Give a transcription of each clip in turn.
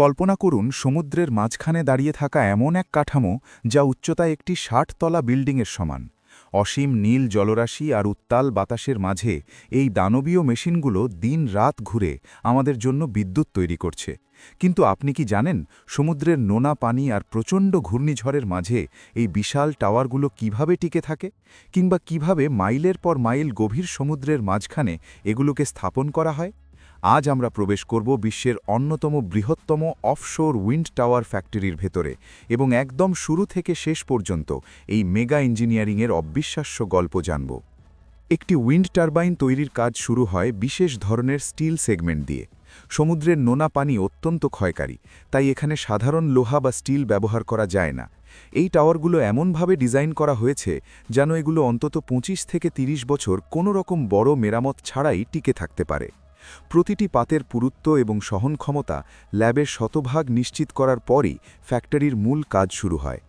কল্পনা করুন, সমুদ্রের মাঝখানে দাঁড়িয়ে থাকা এমন এক কাঠামো যা উচ্চতায় একটি ষাটতলা বিল্ডিংয়ের সমান। অসীম নীল জলরাশি আর উত্তাল বাতাসের মাঝে এই দানবীয় মেশিনগুলো দিন রাত ঘুরে আমাদের জন্য বিদ্যুৎ তৈরি করছে। কিন্তু আপনি কি জানেন, সমুদ্রের নোনা পানি আর প্রচণ্ড ঘূর্ণিঝড়ের মাঝে এই বিশাল টাওয়ারগুলো কীভাবে টিকে থাকে? কিংবা কীভাবে মাইলের পর মাইল গভীর সমুদ্রের মাঝখানে এগুলোকে স্থাপন করা হয়? আজ আমরা প্রবেশ করব বিশ্বের অন্যতম বৃহত্তম অফশোর উইন্ড টাওয়ার ফ্যাক্টরির ভেতরে এবং একদম শুরু থেকে শেষ পর্যন্ত এই মেগা ইঞ্জিনিয়ারিংয়ের অবিশ্বাস্য গল্প জানব। একটি উইন্ড টারবাইন তৈরির কাজ শুরু হয় বিশেষ ধরনের স্টিল সেগমেন্ট দিয়ে। সমুদ্রের নোনা পানি অত্যন্ত ক্ষয়কারী, তাই এখানে সাধারণ লোহা বা স্টিল ব্যবহার করা যায় না। এই টাওয়ারগুলো এমনভাবে ডিজাইন করা হয়েছে যেন এগুলো অন্তত ২৫ থেকে ৩০ বছর কোনো রকম বড় মেরামত ছাড়াই টিকে থাকতে পারে। প্রতিটি পাতের পুরুত্ব এবং সহন ক্ষমতা ল্যাবের শতভাগ নিশ্চিত করার পরই ফ্যাক্টরির মূল কাজ শুরু হয়।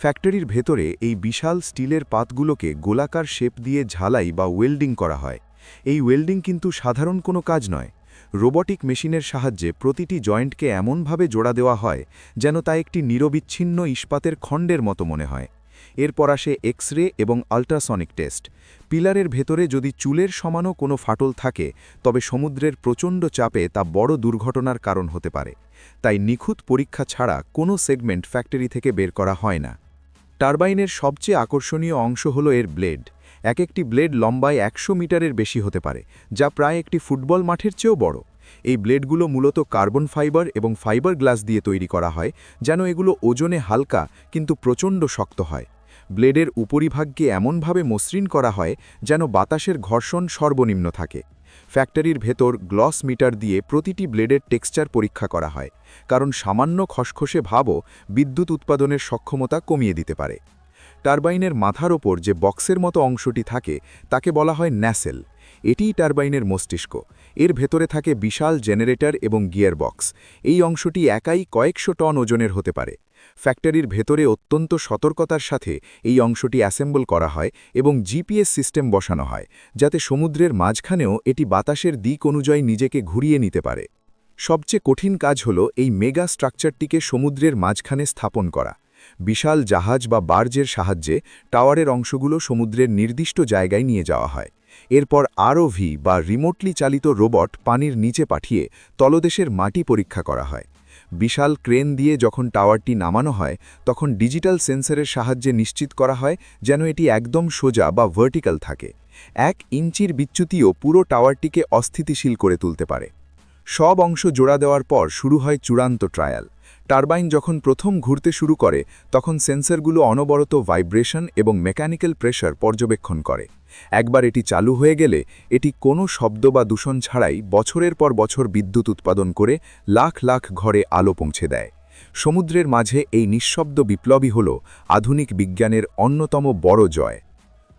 ফ্যাক্টরির ভেতরে এই বিশাল স্টিলের পাতগুলোকে গোলাকার শেপ দিয়ে ঝালাই বা ওয়েল্ডিং করা হয়। এই ওয়েল্ডিং কিন্তু সাধারণ কোনো কাজ নয়। রোবটিক মেশিনের সাহায্যে প্রতিটি জয়েন্টকে এমনভাবে জোড়া দেওয়া হয় যেন তা একটি নিরবিচ্ছিন্ন ইস্পাতের খণ্ডের মতো মনে হয়। এরপর আসে এক্স রে এবং আল্ট্রাসনিক টেস্ট। পিলারের ভেতরে যদি চুলের সমানও কোনো ফাটল থাকে, তবে সমুদ্রের প্রচণ্ড চাপে তা বড় দুর্ঘটনার কারণ হতে পারে। তাই নিখুঁত পরীক্ষা ছাড়া কোনো সেগমেন্ট ফ্যাক্টরি থেকে বের করা হয় না। টারবাইনের সবচেয়ে আকর্ষণীয় অংশ হল এর ব্লেড। এক একটি ব্লেড লম্বায় একশো মিটারের বেশি হতে পারে, যা প্রায় একটি ফুটবল মাঠের চেয়েও বড়। এই ব্লেডগুলো মূলত কার্বন ফাইবার এবং ফাইবার গ্লাস দিয়ে তৈরি করা হয়, যেন এগুলো ওজনে হালকা কিন্তু প্রচণ্ড শক্ত হয়। ব্লেডের উপরিভাগকে এমনভাবে মসৃণ করা হয়, যেন বাতাসের ঘর্ষণ সর্বনিম্ন থাকে। ফ্যাক্টরির ভেতর গ্লস মিটার দিয়ে প্রতিটি ব্লেডের টেক্সচার পরীক্ষা করা হয়, কারণ সামান্য খসখসে ভাবও বিদ্যুৎ উৎপাদনের সক্ষমতা কমিয়ে দিতে পারে। টারবাইনের মাথার ওপর যে বক্সের মতো অংশটি থাকে, তাকে বলা হয় ন্যাসেল। এটিই টারবাইনের মস্তিষ্ক। এর ভেতরে থাকে বিশাল জেনারেটর এবং গিয়ার বক্স। এই অংশটি একাই কয়েকশো টন ওজনের হতে পারে। ফ্যাক্টরির ভেতরে অত্যন্ত সতর্কতার সাথে এই অংশটি অ্যাসেম্বল করা হয় এবং জিপিএস সিস্টেম বসানো হয়, যাতে সমুদ্রের মাঝখানেও এটি বাতাসের দিক অনুযায়ী নিজেকে ঘুরিয়ে নিতে পারে। সবচেয়ে কঠিন কাজ হল এই মেগা স্ট্রাকচারটিকে সমুদ্রের মাঝখানে স্থাপন করা। বিশাল জাহাজ বা বার্জের সাহায্যে টাওয়ারের অংশগুলো সমুদ্রের নির্দিষ্ট জায়গায় নিয়ে যাওয়া হয়। এরপর আরওভি বা রিমোটলি চালিত রোবট পানির নিচে পাঠিয়ে তলদেশের মাটি পরীক্ষা করা হয়। বিশাল ক্রেন দিয়ে যখন টাওয়ারটি নামানো হয়, তখন ডিজিটাল সেন্সরের সাহায্যে নিশ্চিত করা হয় যেন এটি একদম সোজা বা ভার্টিক্যাল থাকে। এক ইঞ্চির বিচ্যুতিও পুরো টাওয়ারটিকে অস্থিতিশীল করে তুলতে পারে। সব অংশ জোড়া দেওয়ার পর শুরু হয় চূড়ান্ত ট্রায়াল। টারবাইন যখন প্রথম ঘুরতে শুরু করে, তখন সেন্সরগুলো অনবরত ভাইব্রেশন এবং মেকানিক্যাল প্রেশার পর্যবেক্ষণ করে। একবার এটি চালু হয়ে গেলে, এটি কোনো শব্দ বা দূষণ ছাড়াই বছরের পর বছর বিদ্যুৎ উৎপাদন করে লাখ লাখ ঘরে আলো পৌঁছে দেয়। সমুদ্রের মাঝে এই নিঃশব্দ বিপ্লবী হল আধুনিক বিজ্ঞানের অন্যতম বড় জয়।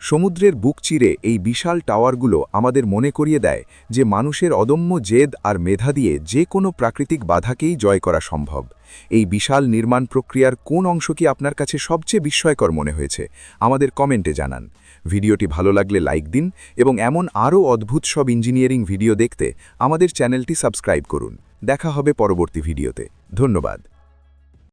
সমুদ্রের বুক চিরে এই বিশাল টাওয়ারগুলো আমাদের মনে করিয়ে দেয় যে মানুষের অদম্য জেদ আর মেধা দিয়ে যে কোনো প্রাকৃতিক বাধাকেই জয় করা সম্ভব। এই বিশাল নির্মাণ প্রক্রিয়ার কোন অংশ কি আপনার কাছে সবচেয়ে বিস্ময়কর মনে হয়েছে, আমাদের কমেন্টে জানান। ভিডিওটি ভালো লাগলে লাইক দিন এবং এমন আরও অদ্ভুত সব ইঞ্জিনিয়ারিং ভিডিও দেখতে আমাদের চ্যানেলটি সাবস্ক্রাইব করুন। দেখা হবে পরবর্তী ভিডিওতে। ধন্যবাদ।